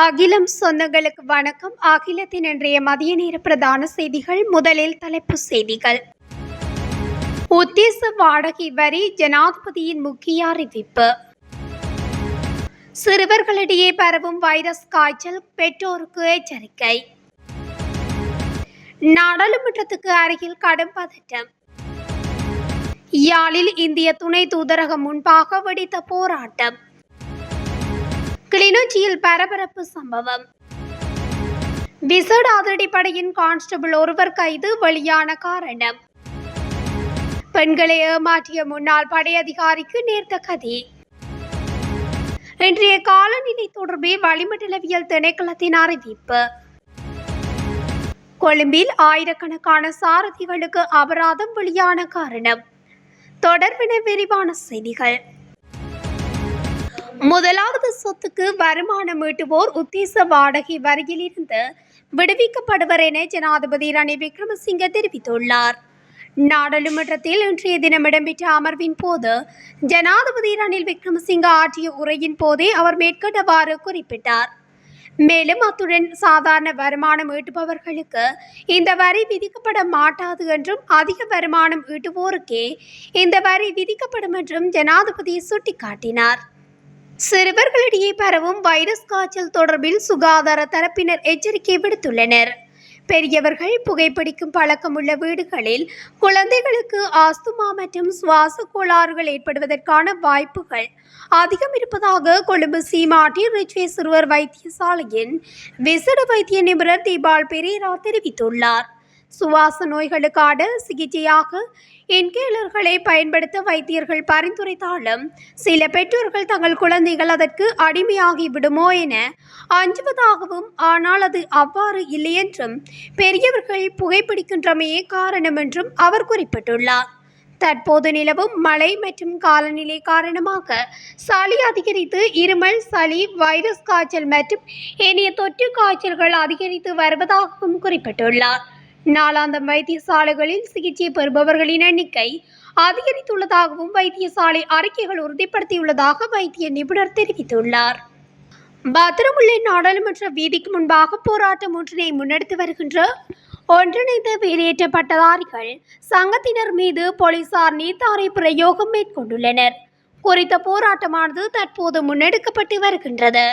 அகிலம் சொந்தங்களுக்கு வணக்கம். அகிலத்தின் இன்றைய மதிய நேர பிரதான செய்திகள் முதலில் தலைப்பு செய்திகள். உத்தேச வாடகை வரி ஜனாதிபதியின் முக்கிய அறிவிப்பு. சிறுவர்களிடையே பரவும் வைரஸ் காய்ச்சல் பெற்றோருக்கு எச்சரிக்கை. நாடாளுமன்றத்துக்கு அருகில் கடும் பதட்டம். யாழில் இந்திய துணை தூதரகம் முன்பாக வெடித்த போராட்டம். கிளிநொச்சியில் பரபரப்பு சம்பவம். விசட் அதிரடிப்படையின் கான்ஸ்டபிள் ஒருவர் கைது வெளியான காரணம். பெண்களை ஏமாற்றிய முன்னாள் படை அதிகாரிக்கு நேர்த்த கதி. இன்றைய காலநிலை தொடர்பில் வளிமண்டலவியல் திணைக்களத்தின் அறிவிப்பு. கொழும்பில் ஆயிரக்கணக்கான சாரதிகளுக்கு அபராதம் வெளியான காரணம். தொடர்பின விரிவான செய்திகள். முதலாவது சொத்துக்கு வருமானம் ஈட்டுவோர் உத்தேச வாடகை வரியிலிருந்து விடுவிக்கப்படுவர் என ஜனாதிபதி ரணில் விக்ரமசிங்க தெரிவித்துள்ளார். நாடாளுமன்றத்தில் இன்றைய தினம் இடம்பெற்ற அமர்வின் போது ஜனாதிபதி ரணில் விக்ரமசிங்க ஆற்றிய உரையின் போதே அவர் மேற்கண்டவாறு குறிப்பிட்டார். மேலும் அத்துடன் சாதாரண வருமானம் ஈட்டுபவர்களுக்கு இந்த வரி விதிக்கப்பட மாட்டாது என்றும் அதிக வருமானம் ஈட்டுவோருக்கே இந்த வரி விதிக்கப்படும் என்றும் ஜனாதிபதி சுட்டிக்காட்டினார். சிறுவர்களிடையே பரவும் வைரஸ் காய்ச்சல் தொடர்பில் சுகாதார தரப்பினர் எச்சரிக்கை விடுத்துள்ளனர். பெரியவர்கள் புகைப்பிடிக்கும் பழக்கமுள்ள வீடுகளில் குழந்தைகளுக்கு ஆஸ்துமா மற்றும் சுவாச கோளாறுகள் ஏற்படுவதற்கான வாய்ப்புகள் அதிகம் இருப்பதாக கொழும்பு சீமாட்டி ரிச்வே சிறுவர் வைத்தியசாலையின் விசேட வைத்திய நிபுணர் தீபால் பெரேரா தெரிவித்துள்ளார். சுவாச நோய்களுக்கான சிகிச்சையாக இன்கேலர்களை பயன்படுத்த வைத்தியர்கள் பரிந்துரைத்தாலும் சில பெற்றோர்கள் தங்கள் குழந்தைகள் அதற்கு அடிமையாகி விடுமோ என அஞ்சுவதாகவும் ஆனால் அது அவ்வாறு இல்லையென்றும் பெரியவர்கள் புகைப்பிடிக்கின்றமையே காரணம் என்றும் அவர் குறிப்பிட்டுள்ளார். தற்போது நிலவும் மழை மற்றும் காலநிலை காரணமாக சளி அதிகரித்து இருமல் சளி வைரஸ் காய்ச்சல் மற்றும் ஏனைய தொற்று காய்ச்சல்கள் அதிகரித்து வருவதாகவும் குறிப்பிட்டுள்ளார். நாளாந்தம் வைத்தியசாலைகளில் சிகிச்சை பெறுபவர்களின் எண்ணிக்கை அதிகரித்துள்ளதாகவும் வைத்தியசாலை அறிக்கைகள் உறுதிப்படுத்தியுள்ளதாக வைத்திய நிபுணர் தெரிவித்துள்ளார். பத்திரமுல்லை நாடாளுமன்ற வீதிக்கு முன்பாக போராட்டம் ஒன்றினை முன்னெடுத்து வருகின்ற ஒன்றிணைந்த வெளியேற்றப்பட்டதாரிகள் சங்கத்தினர் மீது போலீசார் நீத்தாரை பிரயோகம் மேற்கொண்டுள்ளனர். குறித்த போராட்டமானது தற்போது முன்னெடுக்கப்பட்டு வருகின்றது.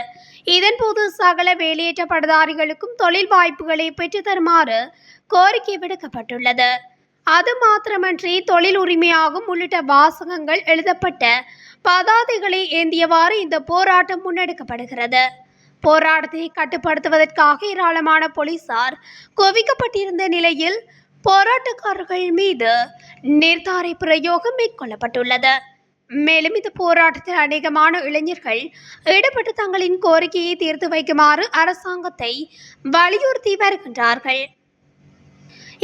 இதன்போது சகல வெளியேற்ற படதாரிகளுக்கும் தொழில் வாய்ப்புகளை பெற்றுத்தருமாறு கோரிக்கை விடுக்கப்பட்டுள்ளது. அது மாத்திரமன்றி தொழில் உரிமையாகும் உள்ளிட்ட வாசகங்கள் எழுதப்பட்ட பதாதைகளை ஏந்தியவாறு இந்த போராட்டம் முன்னெடுக்கப்படுகிறது. போராட்டத்தை கட்டுப்படுத்துவதற்காக ஏராளமான போலீசார் குவிக்கப்பட்டிருந்த நிலையில் போராட்டக்காரர்கள் மீது நிர்தாரை பிரயோகம் மேற்கொள்ளப்பட்டுள்ளது. மேலும் இந்த போராட்டத்தில் அநேகமான இளைஞர்கள் ஈடுபட்டு தங்களின் கோரிக்கையை தீர்த்து வைக்குமாறு அரசாங்கத்தை வலியுறுத்தி வருகின்றார்கள்.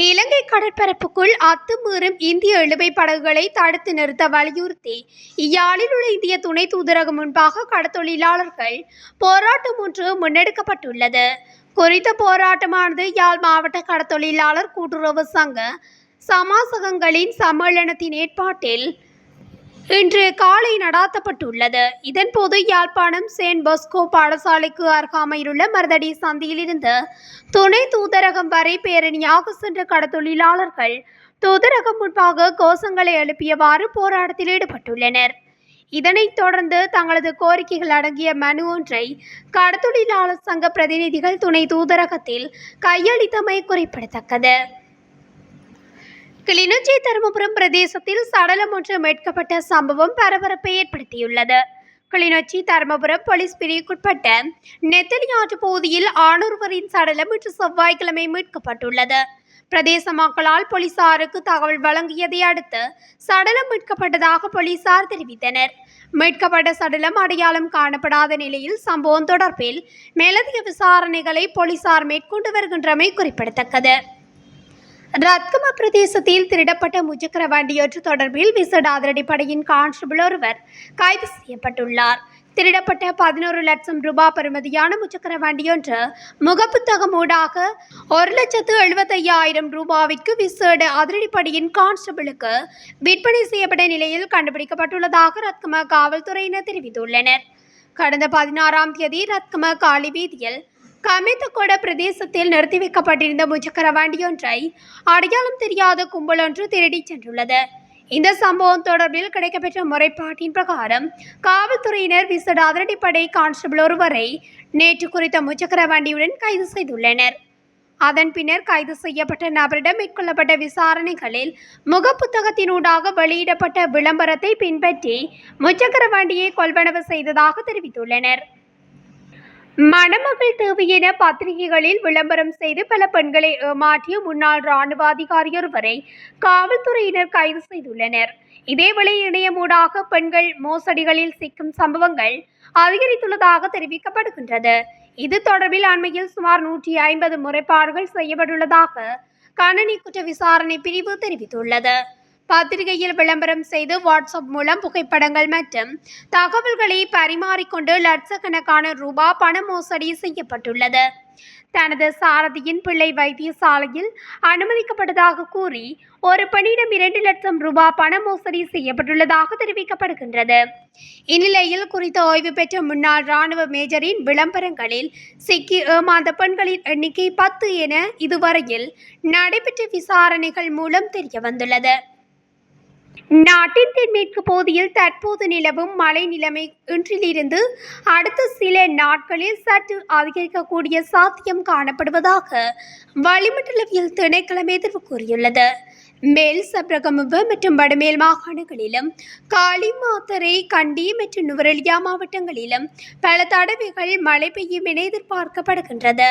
இலங்கை கடற்பரப்புக்குள் அத்துமீறும் இந்திய இழுவை படகுகளை தடுத்து நிறுத்த வலியுறுத்தி யாழில் உள்ள இந்திய துணை தூதரகம் முன்பாக கடத்தொழிலாளர்கள் போராட்டம் ஒன்று முன்னெடுக்கப்பட்டுள்ளது. குறித்த போராட்டமானது யாழ் மாவட்ட கடத்தொழிலாளர் கூட்டுறவு சங்க சமாசகங்களின் சம்மேளனத்தின் ஏற்பாட்டில் இன்று காலை நடாத்தப்பட்டுள்ளது. இதன்போது யாழ்ப்பாணம் சேன் பொஸ்கோ பாடசாலைக்கு அருகாமையிலுள்ள மருதடி சந்தியிலிருந்து துணை தூதரகம் வரை பேரணியாக சென்ற கடத்தொழிலாளர்கள் தூதரகம் முன்பாக கோஷங்களை எழுப்பியவாறு போராட்டத்தில் ஈடுபட்டுள்ளனர். இதனைத் தொடர்ந்து தங்களது கோரிக்கைகள் அடங்கிய மனு ஒன்றை கடத்தொழிலாளர் சங்க பிரதிநிதிகள் துணை தூதரகத்தில் கையளித்தமை குறிப்பிடத்தக்கது. கிளிநொச்சி தருமபுரம் பிரதேசத்தில் சடலம் ஒன்று மீட்கப்பட்ட சம்பவம் பரபரப்பை ஏற்படுத்தியுள்ளது. கிளிநொச்சி தருமபுரம் போலீஸ் பிரிவுக்குட்பட்ட நெத்தலியாற்று பகுதியில் ஆணொருவரின் சடலம் இன்று செவ்வாய்க்கிழமை மீட்கப்பட்டுள்ளது. பிரதேச மக்களால் போலீசாருக்கு தகவல் வழங்கியதை அடுத்து சடலம் மீட்கப்பட்டதாக போலீசார் தெரிவித்தனர். மீட்கப்பட்ட சடலம் அடையாளம் காணப்படாத நிலையில் சம்பவம் தொடர்பில் மேலதிக விசாரணைகளை போலீசார் மேற்கொண்டு வருகின்றமை குறிப்பிடத்தக்கது. ரத்கம பிரதேசத்தில் திருடப்பட்ட முச்சக்கர வண்டியொன்று தொடர்பில் விசேட அதிரடிப்படையின் கான்ஸ்டபிள் ஒருவர் கைது செய்யப்பட்டுள்ளார். திருடப்பட்ட பதினோரு லட்சம் ரூபாய் பெறுமதியான முச்சக்கர வண்டியொன்று முகப்புத்தகம் ஊடாக ஒரு லட்சத்து எழுபத்தையாயிரம் ரூபாவிற்கு விசேட அதிரடிப்படையின் கான்ஸ்டபிளுக்கு விற்பனை செய்யப்பட்ட நிலையில் கண்டுபிடிக்கப்பட்டுள்ளதாக ரத்கம காவல்துறையினர் தெரிவித்துள்ளனர். கடந்த பதினாறாம் தேதி ரத்கம காலி வீதியில் கமித்தகொட பிரதேசத்தில் நிறுத்தி வைக்கப்பட்டிருந்த முச்சக்கர வண்டியொன்றை அடையாளம் தெரியாத கும்பல் ஒன்று திருடிச் சென்றுள்ளது. இந்த சம்பவம் தொடர்பில் கிடைக்கப்பெற்ற முறைப்பாட்டின் பிரகாரம் காவல்துறையினர் விசேட அதிரடிப்படை கான்ஸ்டபிள் ஒருவரை நேற்று குறித்த முச்சக்கர வண்டியுடன் கைது செய்துள்ளனர். அதன் பின்னர் கைது செய்யப்பட்ட நபரிடம் மேற்கொள்ளப்பட்ட விசாரணைகளில் முகப்புத்தகத்தினூடாக வெளியிடப்பட்ட விளம்பரத்தை பின்பற்றி முச்சக்கர வண்டியை கொள்வனவு செய்ததாக தெரிவித்துள்ளனர். மணமகள் தேவை என பத்திரிகைகளில் விளம்பரம் செய்து பல பெண்களை ஏமாற்றிய முன்னாள் ராணுவ அதிகாரி ஒருவரை காவல்துறையினர் கைது செய்துள்ளனர். இதேவேளை இணையமூடாக பெண்கள் மோசடிகளில் சிக்கும் சம்பவங்கள் அதிகரித்துள்ளதாக தெரிவிக்கப்படுகின்றது. இது தொடர்பில் அண்மையில் சுமார் நூற்றி ஐம்பது முறைப்பாடுகள் செய்யப்பட்டுள்ளதாக கணனி குற்ற விசாரணை பிரிவு தெரிவித்துள்ளது. பத்திரிகையில் விளம்பரம் செய்து வாட்ஸ்அப் மூலம் புகைப்படங்கள் மற்றும் தகவல்களை பரிமாறிக்கொண்டு லட்சக்கணக்கான ரூபாய் பண மோசடி செய்யப்பட்டுள்ளது. தனது சாரதியின் பிள்ளை வைத்தியசாலையில் அனுமதிக்கப்பட்டதாக கூறி ஒரு பெண்ணிடம் இரண்டு லட்சம் ரூபாய் பண மோசடி செய்யப்பட்டுள்ளதாக தெரிவிக்கப்படுகின்றது. இந்நிலையில் குறித்த ஓய்வு பெற்ற முன்னாள் ராணுவ மேஜரின் விளம்பரங்களில் சிக்கி ஏமாந்த பெண்களின் எண்ணிக்கை பத்து என இதுவரையில் நடைபெற்ற விசாரணைகள் மூலம் தெரிய வந்துள்ளது நாட்டின் தென்மேற்கு பகுதியில் தற்போது நிலவும் மழை நிலைமை இன்றிலிருந்து அடுத்த சில நாட்களில் சற்று அதிகரிக்கக்கூடிய சாத்தியம் காணப்படுவதாக வளிமண்டலவியல் திணைக்களம் எதிர்வு கூறியுள்ளது. மேல் சப்ரகமுவ மற்றும் வடமேல் மாகாணங்களிலும் காளி மாத்தரை கண்டி மற்றும் நுவரெலியா மாவட்டங்களிலும் பல தடவைகள் மழை பெய்யும் என எதிர்பார்க்கப்படுகின்றது.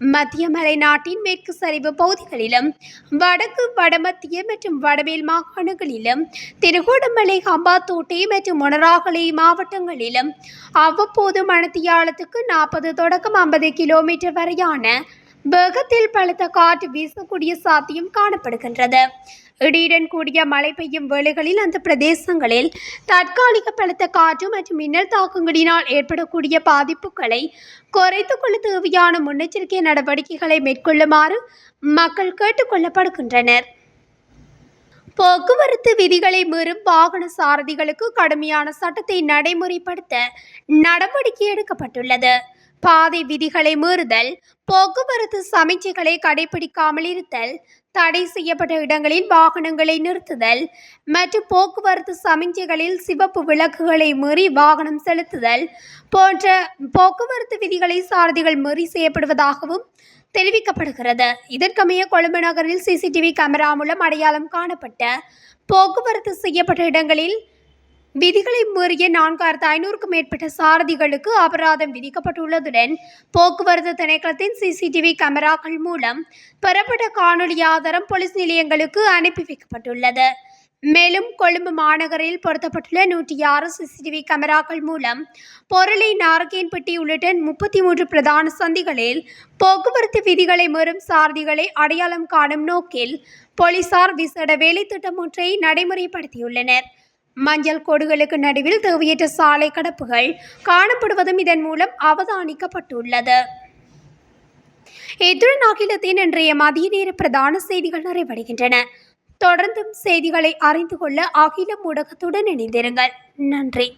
மத்திய மலைநாட்டின் மேற்கு சரிவு பகுதிகளிலும் வடக்கு வடமத்திய மற்றும் வடமேல் மாகாணங்களிலும் திருகோணமலை ஹம்பாத்தோட்டை மற்றும் மொனராகலை மாவட்டங்களிலும் அவ்வப்போது மணத்தியாலத்துக்கு நாற்பது தொடக்கம் ஐம்பது கிலோமீட்டர் வரையான வேகத்தில் பலத்த காற்று வீசக்கூடிய சாத்தியம் காணப்படுகின்றது. இடியுடன் கூடிய மழை பெய்யும் வேளைகளில் அந்த பிரதேசங்களில் தற்காலிக பலத்த காற்று மற்றும் மின்னல் தாக்கங்களினால் ஏற்படக்கூடிய பாதிப்புகளை குறைத்து கொள்ள தேவையான முன்னெச்சரிக்கை நடவடிக்கைகளை மேற்கொள்ளுமாறு மக்கள் கேட்டுக்கொள்ளப்படுகின்றனர் போக்குவரத்து விதிகளை மீறும் வாகன சாரதிகளுக்கு கடுமையான சட்டத்தை நடைமுறைப்படுத்த நடவடிக்கை எடுக்கப்பட்டுள்ளது. பாதை விதிகளை மீறுதல் போக்குவரத்து சமிச்சைகளை கடைபிடிக்காமல் இருத்தல் தடை செய்யப்பட்ட இடங்களில் வாகனங்களை நிறுத்துதல் மற்றும் போக்குவரத்து சமிஞ்சைகளில் சிவப்பு விளக்குகளை மீறி வாகனம் செலுத்துதல் போன்ற போக்குவரத்து விதிகளை சாரதிகள் மீறி செய்யப்படுவதாகவும் தெரிவிக்கப்படுகிறது. இதற்கமைய கொழும்பு நகரில் சிசிடிவி கேமரா மூலம் அடையாளம் காணப்பட்ட போக்குவரத்து செய்யப்பட்ட இடங்களில் விதிகளை மீறிய நான்காயிரத்து ஐநூறுக்கும் மேற்பட்ட சாரதிகளுக்கு அபராதம் விதிக்கப்பட்டுள்ளதுடன் போக்குவரத்து திணைக்களத்தின் சிசிடிவி கேமராக்கள் மூலம் பெறப்பட்ட காணொலி ஆதாரம் போலீஸ் நிலையங்களுக்கு அனுப்பி வைக்கப்பட்டுள்ளது. மேலும் கொழும்பு மாநகரில் பொருத்தப்பட்டுள்ள நூற்றி ஆறு சிசிடிவி கேமராக்கள் மூலம் பொருளை நாரகேன்பட்டி உள்ளிட்ட முப்பத்தி மூன்று பிரதான சந்திகளில் போக்குவரத்து விதிகளை மீறும் சாரதிகளை அடையாளம் காணும் நோக்கில் போலீசார் விசேட வேலை திட்டம் ஒன்றை நடைமுறைப்படுத்தியுள்ளனர். மஞ்சள் கோடுகளுக்கு நடுவில் தேவையற்ற சாலை கடப்புகள் காணப்படுவதும் இதன் மூலம் அவதானிக்கப்பட்டுள்ளது. இத்துடன் அகிலத்தின் இன்றைய மதிய நேர பிரதான செய்திகள் நிறைவடைகின்றன. தொடர்ந்தும் செய்திகளை அறிந்து கொள்ள அகில ஊடகத்துடன் இணைந்திருங்கள். நன்றி.